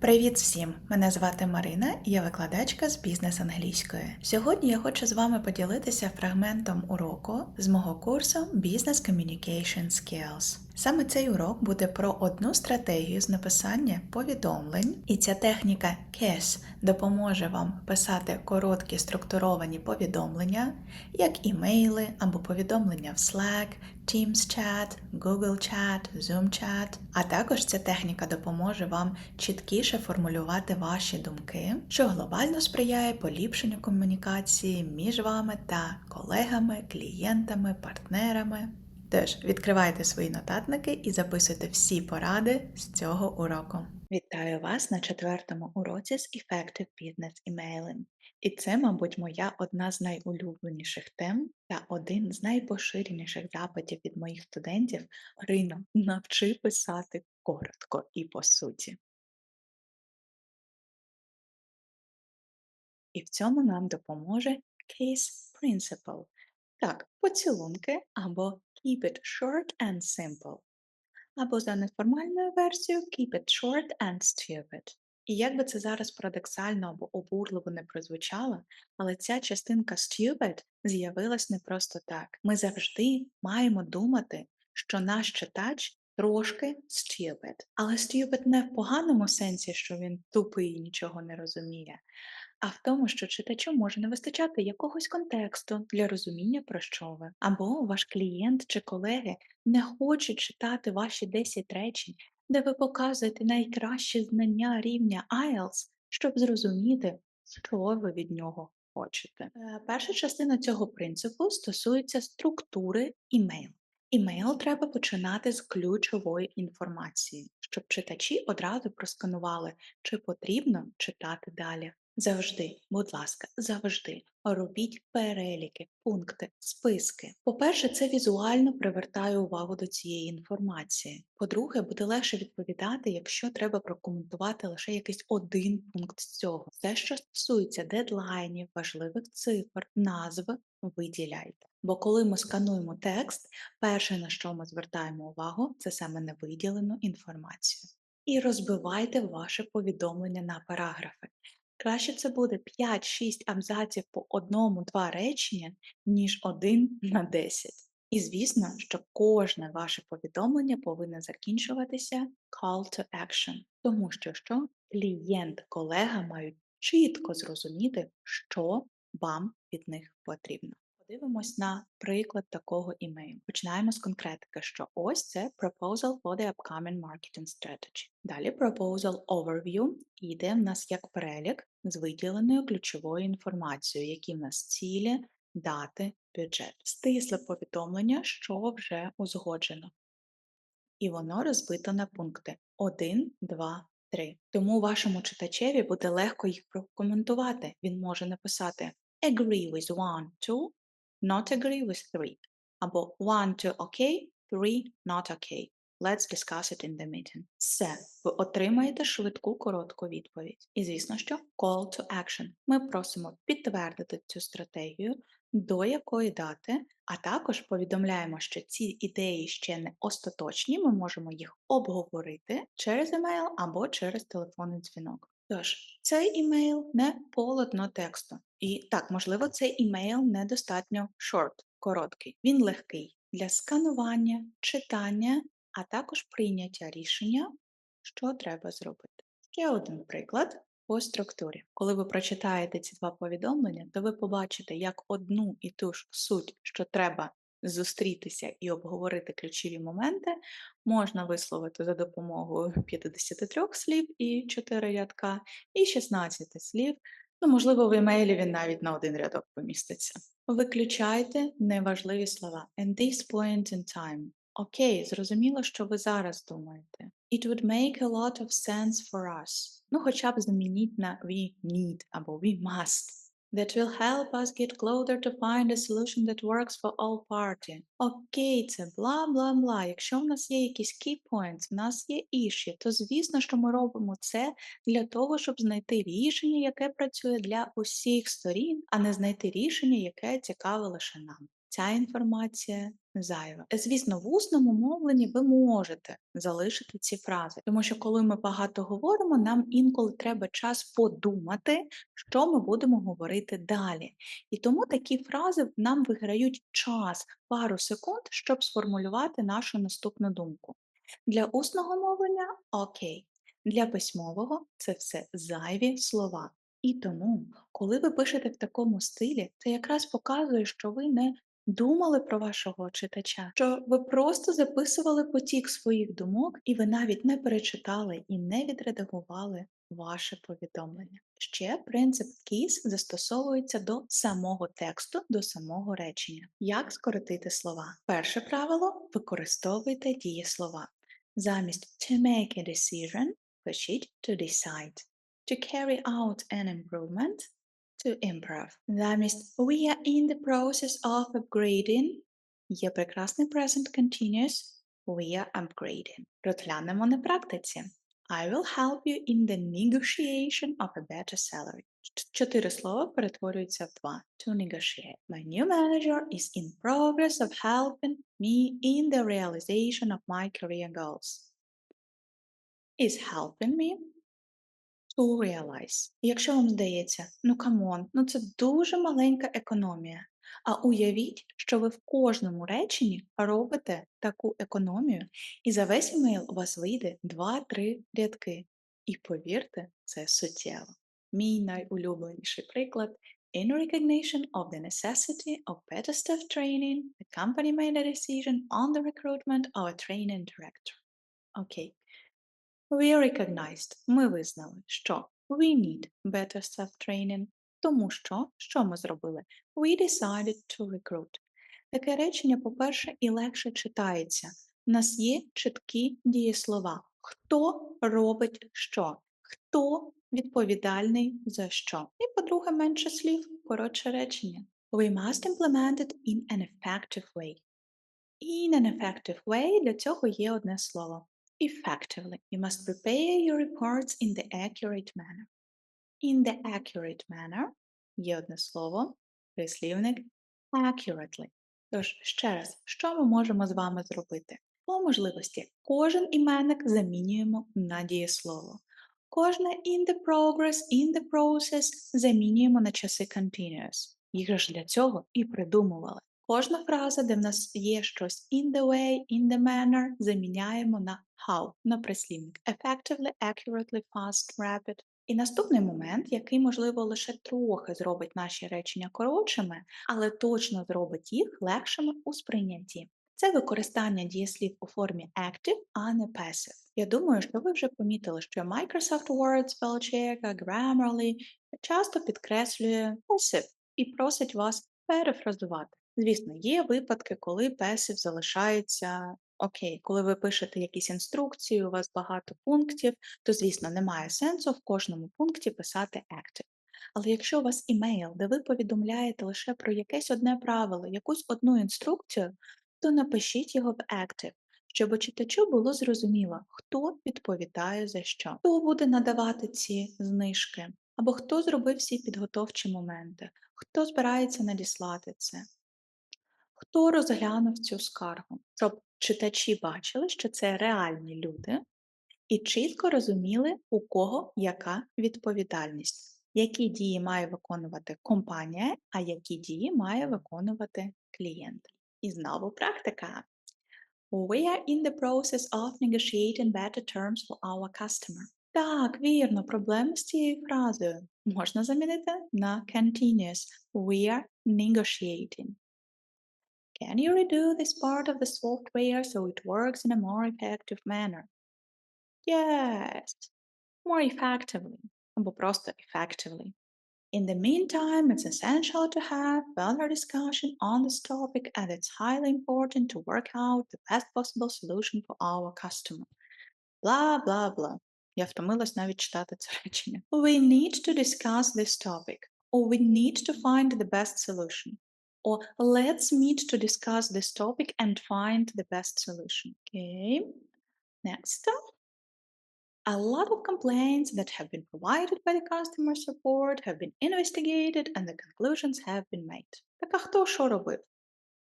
Привіт всім! Мене звати Марина, я викладачка з бізнес-англійської. Сьогодні я хочу з вами поділитися фрагментом уроку з мого курсу Business Communication Skills. Саме цей урок буде про одну стратегію з написання повідомлень, і ця техніка KES допоможе вам писати короткі структуровані повідомлення, як імейли або повідомлення в Slack, Teams Chat, Google Chat, Zoom Chat. А також ця техніка допоможе вам чіткіше формулювати ваші думки, що глобально сприяє поліпшенню комунікації між вами та колегами, клієнтами, партнерами. Тож відкривайте свої нотатники і записуйте всі поради з цього уроку. Вітаю вас на четвертому уроці з Effective Business Emailing. І це, мабуть, моя одна з найулюбленіших тем та один з найпоширеніших запитів від моїх студентів. Рино, навчи писати коротко і по суті. І в цьому нам допоможе Case Principle. Так, поцілунки або Keep it short and simple. Або за неформальною версією Keep it short and stupid. І як би це зараз парадоксально або обурливо не прозвучало, але ця частинка stupid з'явилась не просто так. Ми завжди маємо думати, що наш читач трошки stupid. Але stupid не в поганому сенсі, що він тупий і нічого не розуміє, а в тому, що читачу може не вистачати якогось контексту для розуміння, про що ви, або ваш клієнт чи колеги не хочуть читати ваші 10 речень, де ви показуєте найкращі знання рівня IELTS, щоб зрозуміти, що ви від нього хочете. Е, Перша частина цього принципу стосується структури імейлу. Імейл треба починати з ключової інформації, щоб читачі одразу просканували, чи потрібно читати далі. Завжди, будь ласка, завжди робіть переліки, пункти, списки. По-перше, це візуально привертає увагу до цієї інформації. По-друге, буде легше відповідати, якщо треба прокоментувати лише якийсь один пункт з цього. Все, що стосується дедлайнів, важливих цифр, назв, виділяйте. Бо коли ми скануємо текст, перше, на що ми звертаємо увагу, це саме на виділену інформацію. І розбивайте ваше повідомлення на параграфи. Краще це буде 5-6 абзаців по одному-два речення, ніж один на 10. І звісно, що кожне ваше повідомлення повинно закінчуватися call to action, тому що що клієнт, колега мають чітко зрозуміти, що вам від них потрібно. Подивимось на приклад такого імейлу. Починаємо з конкретики, що ось це proposal for the upcoming marketing strategy. Далі proposal overview іде в нас як перелік з виділеною ключовою інформацією, які в нас цілі, дати, бюджет. Стисле повідомлення, що вже узгоджено. І воно розбито на пункти 1, 2, 3. Тому вашому читачеві буде легко їх прокоментувати. Він може написати agree with 1, 2, not agree with 3. Або 1, 2 okay, 3 not okay. Let's discuss it in the meeting. Все, ви отримаєте швидку коротку відповідь. І звісно, що call to action. Ми просимо підтвердити цю стратегію, до якої дати, а також повідомляємо, що ці ідеї ще не остаточні, ми можемо їх обговорити через емейл або через телефонний дзвінок. Тож, цей імейл не полотно тексту. І так, можливо, цей імейл недостатньо short, короткий. Він легкий для сканування, читання, а також прийняття рішення, що треба зробити. Ще один приклад по структурі. Коли ви прочитаєте ці два повідомлення, то ви побачите як одну і ту ж суть, що треба зустрітися і обговорити ключові моменти, можна висловити за допомогою 53 слів і 4 рядка, і 16 слів. Ну, можливо, в емейлі він навіть на один рядок поміститься. Виключайте неважливі слова. And this point in time. Окей, зрозуміло, що ви зараз думаєте. It would make a lot of sense for us. Ну, хоча б замініть на we need або we must. That will help us get closer to find a solution that works for all party. Окей, це бла-бла-бла. Якщо в нас є якісь key points, в нас є issue, то звісно, що ми робимо це для того, щоб знайти рішення, яке працює для усіх сторін, а не знайти рішення, яке цікаве лише нам. Ця інформація зайва. Звісно, в усному мовленні ви можете залишити ці фрази, тому що коли ми багато говоримо, нам інколи треба час подумати, що ми будемо говорити далі. І тому такі фрази нам виграють час, пару секунд, щоб сформулювати нашу наступну думку. Для усного мовлення окей. Для письмового це все зайві слова. І тому, коли ви пишете в такому стилі, це якраз показує, що ви не думали про вашого читача, що ви просто записували потік своїх думок, і ви навіть не перечитали і не відредагували ваше повідомлення. Ще принцип KISS застосовується до самого тексту, до самого речення. Як скоротити слова? Перше правило використовуйте дієслова. Замість to make a decision пишіть to decide. To carry out an improvement to improve. Замість we are in the process of upgrading є прекрасний present continuous we are upgrading. Розглянемо на практиці. I will help you in the negotiation of a better salary. Чотири слова перетворюються в два. To negotiate. My new manager is in progress of helping me in the realization of my career goals. Is helping me realize. Якщо вам здається, ну камон, ну це дуже маленька економія. А уявіть, що ви в кожному реченні робите таку економію, і за весь емейл у вас вийде 2-3 рядки. І повірте, це суттєво. Мій найулюбленіший приклад. In recognition of the necessity of better staff training, the company made a decision on the recruitment of a training director. Окей. We recognized. Ми визнали, що we need better staff training, тому що, що ми зробили? We decided to recruit. Таке речення, по-перше, і легше читається. У нас є чіткі дієслова. Хто робить що? Хто відповідальний за що? І, по-друге, менше слів, коротше речення. We must implement it in an effective way. In an effective way для цього є одне слово. Effectively. You must prepare your reports in the accurate manner. In the accurate manner є одне слово, прислівник accurately. Тож, ще раз, що ми можемо з вами зробити? По можливості, кожен іменник замінюємо на дієслово. Кожне in the progress, in the process замінюємо на часи continuous. Їх ж для цього і придумували. Кожна фраза, де в нас є щось in the way, in the manner, заміняємо на how, на прислівник. Effectively, accurately, fast, rapid. І наступний момент, який, можливо, лише трохи зробить наші речення коротшими, але точно зробить їх легшими у сприйнятті. Це використання дієслів у формі active, а не passive. Я думаю, що ви вже помітили, що Microsoft Word, Spellcheck, Grammarly часто підкреслює passive і просить вас перефразувати. Звісно, є випадки, коли passive залишається окей, коли ви пишете якісь інструкції, у вас багато пунктів, то, звісно, немає сенсу в кожному пункті писати active. Але якщо у вас імейл, де ви повідомляєте лише про якесь одне правило, якусь одну інструкцію, то напишіть його в active, щоб читачу було зрозуміло, хто відповідає за що, хто буде надавати ці знижки, або хто зробив всі підготовчі моменти, хто збирається надіслати це, хто розглянув цю скаргу, щоб читачі бачили, що це реальні люди, і чітко розуміли, у кого яка відповідальність, які дії має виконувати компанія, а які дії має виконувати клієнт. І знову практика. We are in the process of negotiating better terms for our customer. Так, вірно, проблеми з цією фразою можна замінити на continuous. We are negotiating. Can you redo this part of the software so it works in a more effective manner? Yes, more effectively, або просто effectively. In the meantime, it's essential to have further discussion on this topic and it's highly important to work out the best possible solution for our customer. Blah, blah, blah. Я втомилась навіть читати це речення. We need to discuss this topic, or we need to find the best solution. Or let's meet to discuss this topic and find the best solution. Okay. Next. A lot of complaints that have been provided by the customer support have been investigated and the conclusions have been made. Так а хто що робив?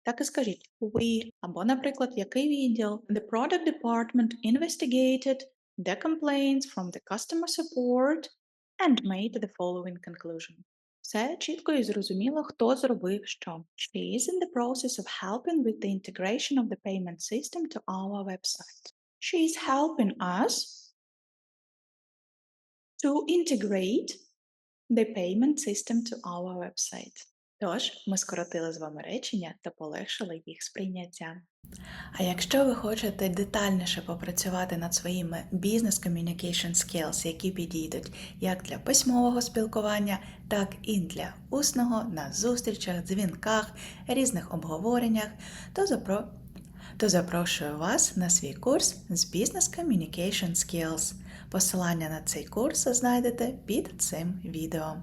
Так і скажіть we, або, наприклад, який відділ. The product department investigated the complaints from the customer support and made the following conclusion. Все чітко і зрозуміло, хто зробив що. She is in the process of helping with the integration of the payment system to our website. She is helping us to integrate the payment system to our website. Тож, ми скоротили з вами речення та полегшили їх сприйняття. А якщо ви хочете детальніше попрацювати над своїми Business Communication Skills, які підійдуть як для письмового спілкування, так і для усного на зустрічах, дзвінках, різних обговореннях, то запро... то запрошую вас на свій курс з Business Communication Skills. Посилання на цей курс знайдете під цим відео.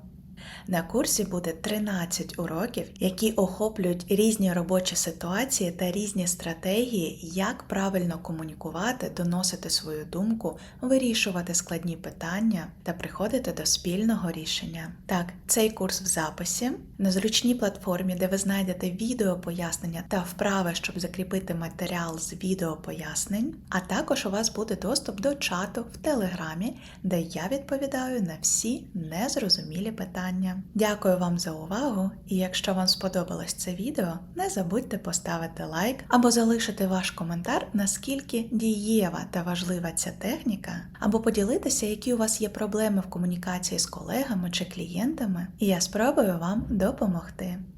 На курсі буде 13 уроків, які охоплюють різні робочі ситуації та різні стратегії, як правильно комунікувати, доносити свою думку, вирішувати складні питання та приходити до спільного рішення. Так, цей курс в записі на зручній платформі, де ви знайдете відео пояснення та вправи, щоб закріпити матеріал з відео пояснень. А також у вас буде доступ до чату в Телеграмі, де я відповідаю на всі незрозумілі питання. Дякую вам за увагу, і якщо вам сподобалось це відео, не забудьте поставити лайк або залишити ваш коментар, наскільки дієва та важлива ця техніка, або поділитися, які у вас є проблеми в комунікації з колегами чи клієнтами, і я спробую вам допомогти.